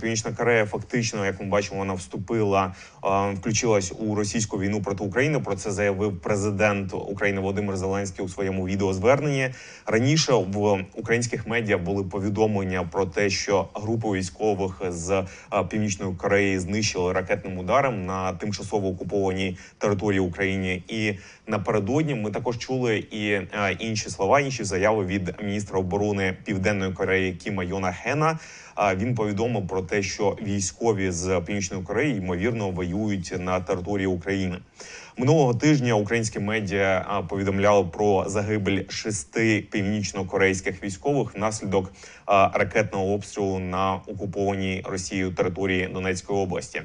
Північна Корея фактично, як ми бачимо, вона вступила, включилась у російську війну проти України. Про це заявив президент України Володимир Зеленський у своєму відеозверненні. Раніше в українських медіа були повідомлення про те, що групи військових з північної Кореї знищили ракетним ударом на тимчасово окупованій території України. І напередодні ми також чули і інші слова, інші заяви від міністра оборони Південної Кореї Кіма Йона Хена. Він повідомив про те, що військові з північної Кореї ймовірно воюють на території України. Минулого тижня українські медіа повідомляли про загибель шести північно-корейських військових внаслідок ракетного обстрілу на окупованій Росією території Донецької області.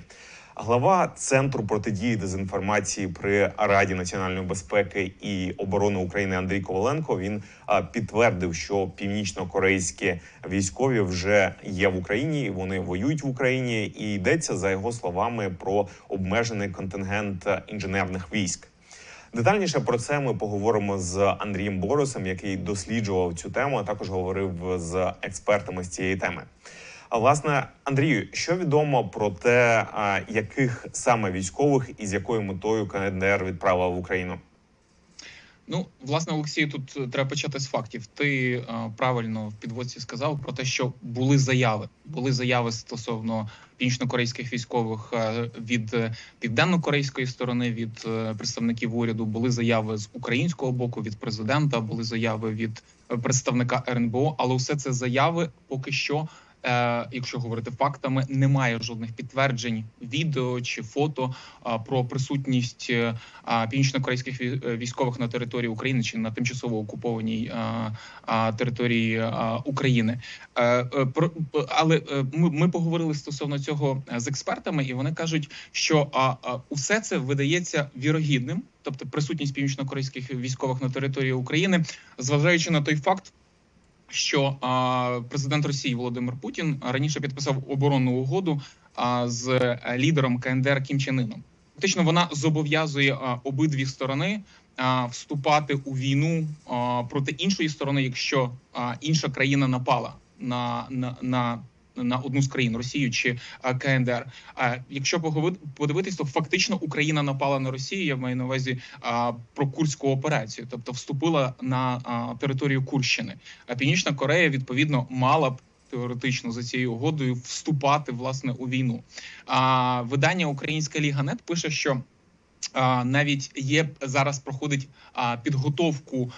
Глава центру протидії дезінформації при Раді національної безпеки і оборони України Андрій Коваленко він підтвердив, що північно-корейські військові вже є в Україні. Вони воюють в Україні, і йдеться за його словами про обмежений контингент інженерних військ. Детальніше про це ми поговоримо з Андрієм Борисом, який досліджував цю тему, а також говорив з експертами з цієї теми. Власне, Андрію, що відомо про те, яких саме військових і з якою метою КНДР відправила в Україну? Ну, власне, Олексій, тут е, треба почати з фактів. Ти е, правильно в підводці сказав про те, що були заяви. Були заяви стосовно північно-корейських військових е, від е, південно-корейської сторони, від представників уряду. Були заяви з українського боку, від президента, були заяви від представника РНБО. Але все це заяви поки що. Е, якщо говорити фактами, немає жодних підтверджень відео чи фото е, про присутність е, північно-корейських військових на території України чи на тимчасово окупованій території України. Але ми, поговорили стосовно цього з експертами, і вони кажуть, що усе це видається вірогідним, тобто присутність північно-корейських військових на території України, зважаючи на той факт. Що президент Росії Володимир Путін раніше підписав оборонну угоду з е, лідером КНДР Кім Чен Іном. Фактично вона зобов'язує обидві сторони вступати у війну проти іншої сторони, якщо інша країна напала на, на, на, на одну з країн Росію чи КНДР. А якщо подивитись, то фактично Україна напала на Росію. Я маю на увазі про курську операцію, тобто вступила на територію Курщини. А Північна Корея відповідно мала б. Теоретично за цією угодою вступати власне у війну. А видання Українська Ліга Нет пише, що навіть є зараз проходить підготовку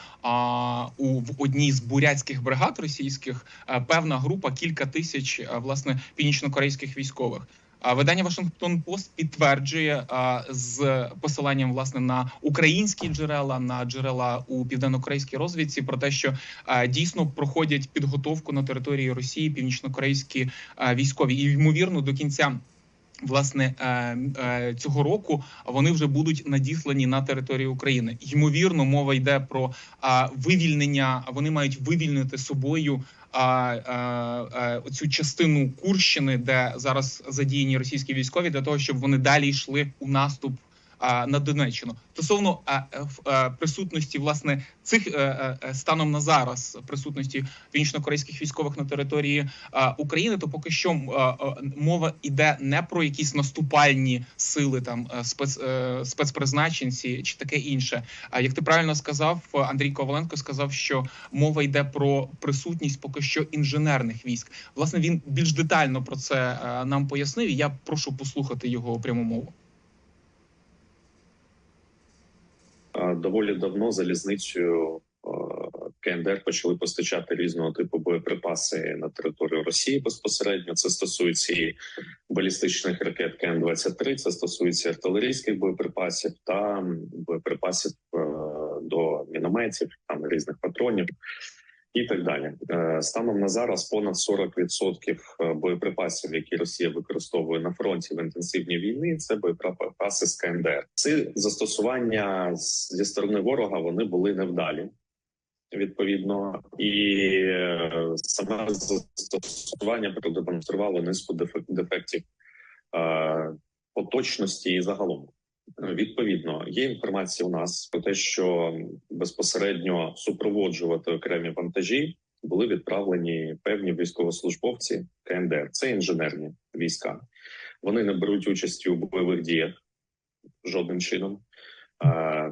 у в одній з бурятських бригад російських певна група кілька тисяч власне північно-корейських військових. Видання Вашингтон Пост підтверджує з посиланням власне на українські джерела, на джерела у південно-корейській розвідці про те, що дійсно проходять підготовку на території Росії північно-корейські військові, і ймовірно до кінця. Власне е, е, цього року вони вже будуть надіслані на територію України. Ймовірно, мова йде про а, вивільнення. Вони мають вивільнити собою цю частину Курщини, де зараз задіяні російські військові, для того, щоб вони далі йшли у наступ. На Донеччину стосовно е, е, присутності власне цих е, станом на зараз присутності північно-корейських військових на території України, то поки що мова йде не про якісь наступальні сили, там спец, спецпризначенці чи таке інше. А як ти правильно сказав, Андрій Коваленко сказав, що мова йде про присутність поки що інженерних військ. Власне, він більш детально про це нам пояснив. і Я прошу послухати його пряму мову. Доволі давно залізницею е, КНДР почали постачати різного типу боєприпаси на територію Росії безпосередньо. Це стосується і балістичних ракет КН-23, це стосується артилерійських боєприпасів та боєприпасів е, до мінометів, там різних патронів. І так далі, Е, станом на зараз понад 40% боєприпасів, які Росія використовує на фронті в інтенсивній війні, це боєприпаси з КНДР. Ці застосування зі сторони ворога вони були невдалі. Відповідно, і е, саме застосування продемонструвало низку дефек- дефектів е, по і загалом. Відповідно, є інформація у нас про те, що безпосередньо супроводжувати окремі вантажі були відправлені певні військовослужбовці КНДР. Це інженерні війська. Вони не беруть участі у бойових діях жодним чином.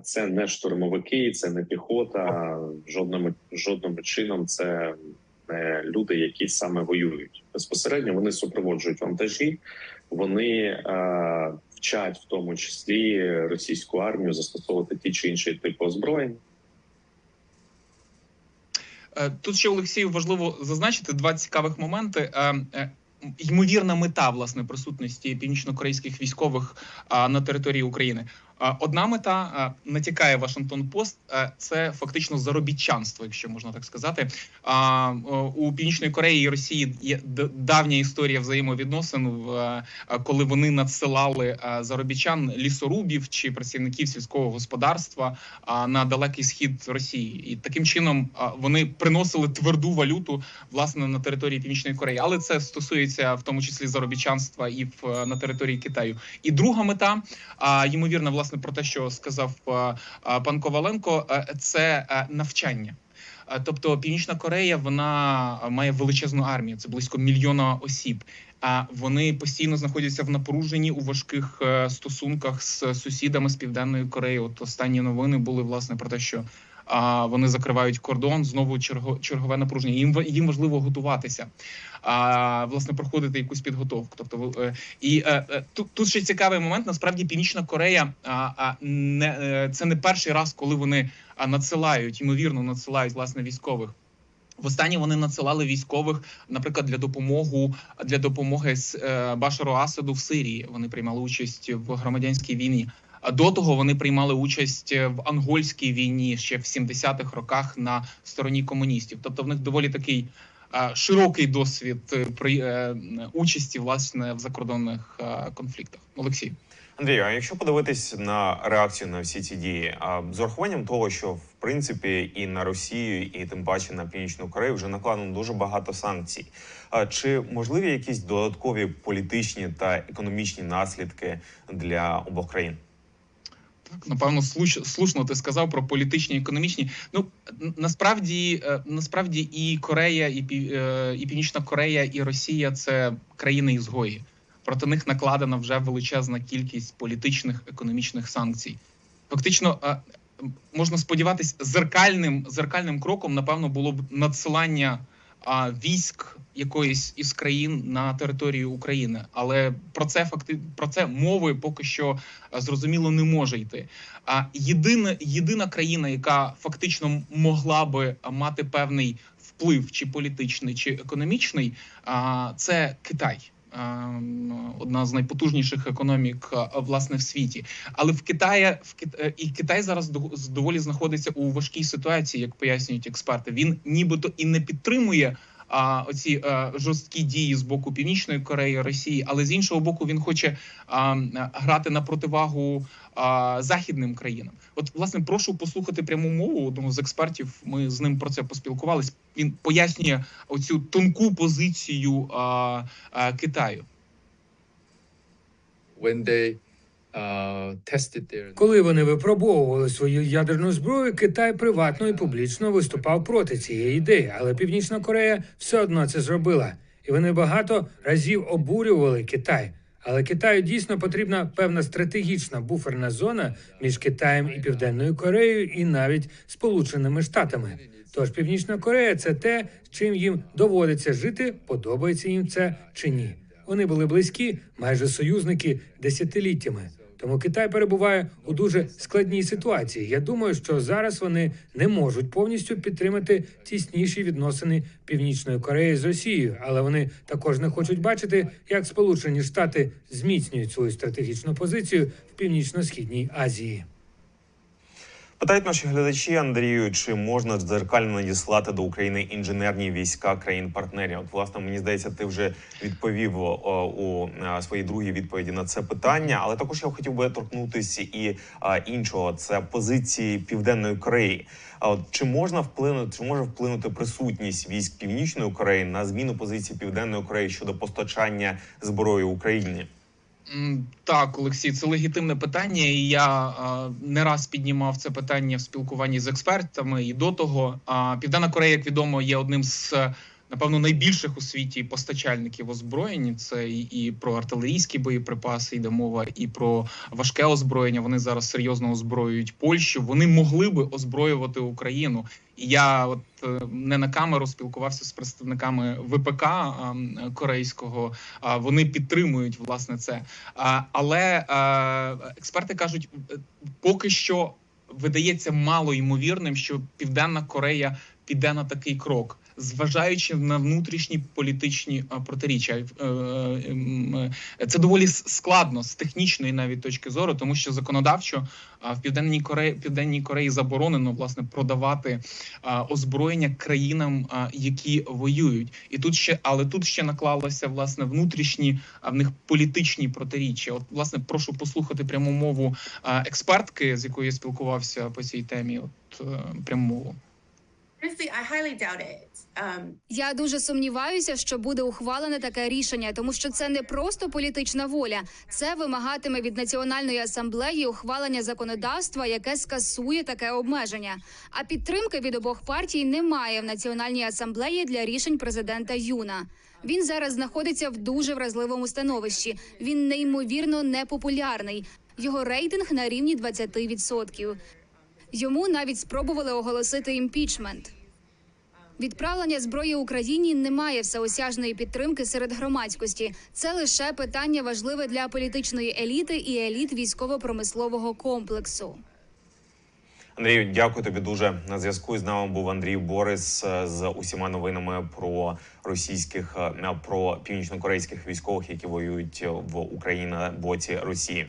Це не штурмовики, це не піхота. Жодним жодним чином це не люди, які саме воюють. Безпосередньо вони супроводжують вантажі, вони вчать в тому числі російську армію застосовувати ті чи інші типи озброєнь. Е, Тут ще Олексію важливо зазначити два цікавих моменти. Е, е, Ймовірна мета власне присутності північно-корейських військових на території України. А, Одна мета натякає Вашингтон Пост. Це фактично заробітчанство, якщо можна так сказати. У північної Кореї і Росії є давня історія взаємовідносин, е, коли вони надсилали заробітчан лісорубів чи працівників сільського господарства на далекий схід Росії, і таким чином вони приносили тверду валюту власне на території Північної Кореї, але це стосується в тому числі заробітчанства і в е, на території Китаю. І друга мета, а ймовірно, власне про те, що сказав а, а, пан Коваленко, е, це е, навчання. Е, Тобто Північна Корея вона має величезну армію, це близько мільйона осіб. А вони постійно знаходяться в напруженні у важких е, стосунках з сусідами з південної Кореї. От останні новини були власне про те, що а, вони закривають кордон знову черго, чергове напруження. Їм їм важливо готуватися, а власне проходити якусь підготовку. Тобто, е, і е, е, тут, тут ще цікавий момент. Насправді, Північна Корея а, не це не перший раз, коли вони надсилають, ймовірно, надсилають власне військових. Востаннє вони надсилали військових, наприклад, для допомоги для допомоги з Башару Асаду в Сирії. Вони приймали участь в громадянській війні. До того вони приймали участь в ангольській війні ще в 70-х роках на стороні комуністів. Тобто, в них доволі такий е, широкий досвід е, при е, участі власне в закордонних е, конфліктах. Олексій. Андрію, а якщо подивитись на реакцію на всі ці дії, а з урахуванням того, що в принципі і на Росію, і тим паче на Північну Корею вже накладено дуже багато санкцій. А чи можливі якісь додаткові політичні та економічні наслідки для обох країн? Так, напевно, слуш, слушно ти сказав про політичні економічні. Ну насправді, е, насправді і Корея, і е, і Північна Корея, і Росія це країни ізгої. Проти них накладена вже величезна кількість політичних економічних санкцій. Фактично, е, можна сподіватися, зеркальним зеркальним кроком, напевно, було б надсилання а, військ якоїсь із країн на територію України. Але про це факти про це мови поки що зрозуміло не може йти. А єдина єдина країна, яка фактично могла би мати певний вплив, чи політичний, чи економічний, а, це Китай. А, м, Одна з найпотужніших економік власне в світі, але в Китаї в Кит... е, і Китай зараз доволі знаходиться у важкій ситуації, як пояснюють експерти. Він нібито і не підтримує а, оці а, жорсткі дії з боку Північної Кореї, Росії, але з іншого боку, він хоче а, грати на противагу а, західним країнам. От, власне, прошу послухати пряму мову одного з експертів. Ми з ним про це поспілкувались. Він пояснює оцю тонку позицію а, а, Китаю. when they Коли вони випробовували свою ядерну зброю, Китай приватно і публічно виступав проти цієї ідеї, але Північна Корея все одно це зробила, і вони багато разів обурювали Китай. Але Китаю дійсно потрібна певна стратегічна буферна зона між Китаєм і Південною Кореєю, і навіть Сполученими Штатами. Тож Північна Корея це те, чим їм доводиться жити, подобається їм це чи ні. Вони були близькі, майже союзники десятиліттями. Тому Китай перебуває у дуже складній ситуації. Я думаю, що зараз вони не можуть повністю підтримати тісніші відносини Північної Кореї з Росією, але вони також не хочуть бачити, як Сполучені Штати зміцнюють свою стратегічну позицію в північно-східній Азії. Питають наші глядачі Андрію, чи можна дзеркально надіслати до України інженерні війська країн-партнерів? От, власне, мені здається, ти вже відповів о, у е, своїй другій відповіді на це питання. Але також я хотів би торкнутися і а, іншого це позиції Південної Кореї. А чи можна вплинути, чи може вплинути присутність військ Північної Кореї на зміну позиції Південної Кореї щодо постачання зброї Україні? Так, Олексій, це легітимне питання, і я не раз піднімав це питання в спілкуванні з експертами. І до того Південна Корея, як відомо, є одним з напевно найбільших у світі постачальників озброєнь. Це і, і про артилерійські боєприпаси йде мова, і про важке озброєння. Вони зараз серйозно озброюють Польщу. Вони могли би озброювати Україну. І я от е, не на камеру спілкувався з представниками ВПК а, корейського. А, Вони підтримують власне це. А, Але е, експерти кажуть, е, поки що видається мало ймовірним, що Південна Корея піде на такий крок. Зважаючи на внутрішні політичні протиріччя, Е, ем, е, це доволі складно з технічної навіть точки зору, тому що законодавчо в південній Кореї Південній Кореї заборонено власне продавати озброєння країнам, які воюють, і тут ще але тут ще наклалося власне внутрішні в них політичні протиріччя. От власне прошу послухати пряму мову експертки, з якою я спілкувався по цій темі. От е, пряму мову. Я дуже сумніваюся, що буде ухвалене таке рішення, тому що це не просто політична воля. Це вимагатиме від національної асамблеї ухвалення законодавства, яке скасує таке обмеження. А підтримки від обох партій немає в національній асамблеї для рішень президента Юна. Він зараз знаходиться в дуже вразливому становищі. Він неймовірно непопулярний. Його рейтинг на рівні 20%. Йому навіть спробували оголосити імпічмент. Відправлення зброї Україні не має всеосяжної підтримки серед громадськості. Це лише питання важливе для політичної еліти і еліт військово-промислового комплексу. Андрію, дякую тобі дуже. На зв'язку з нами був Андрій Борис е, з усіма новинами про російських е, про північнокорейських військових, які воюють в Україні на боці Росії.